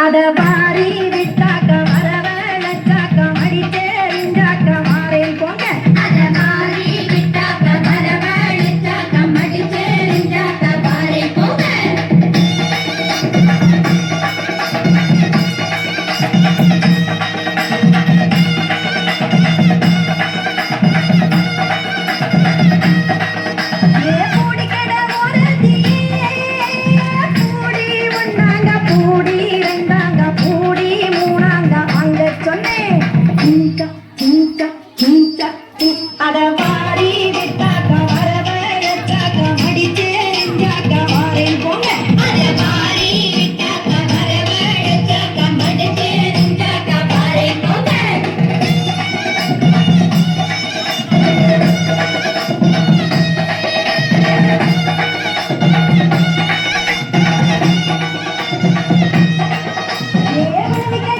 அத வாரி விட்டாக்க Gracias.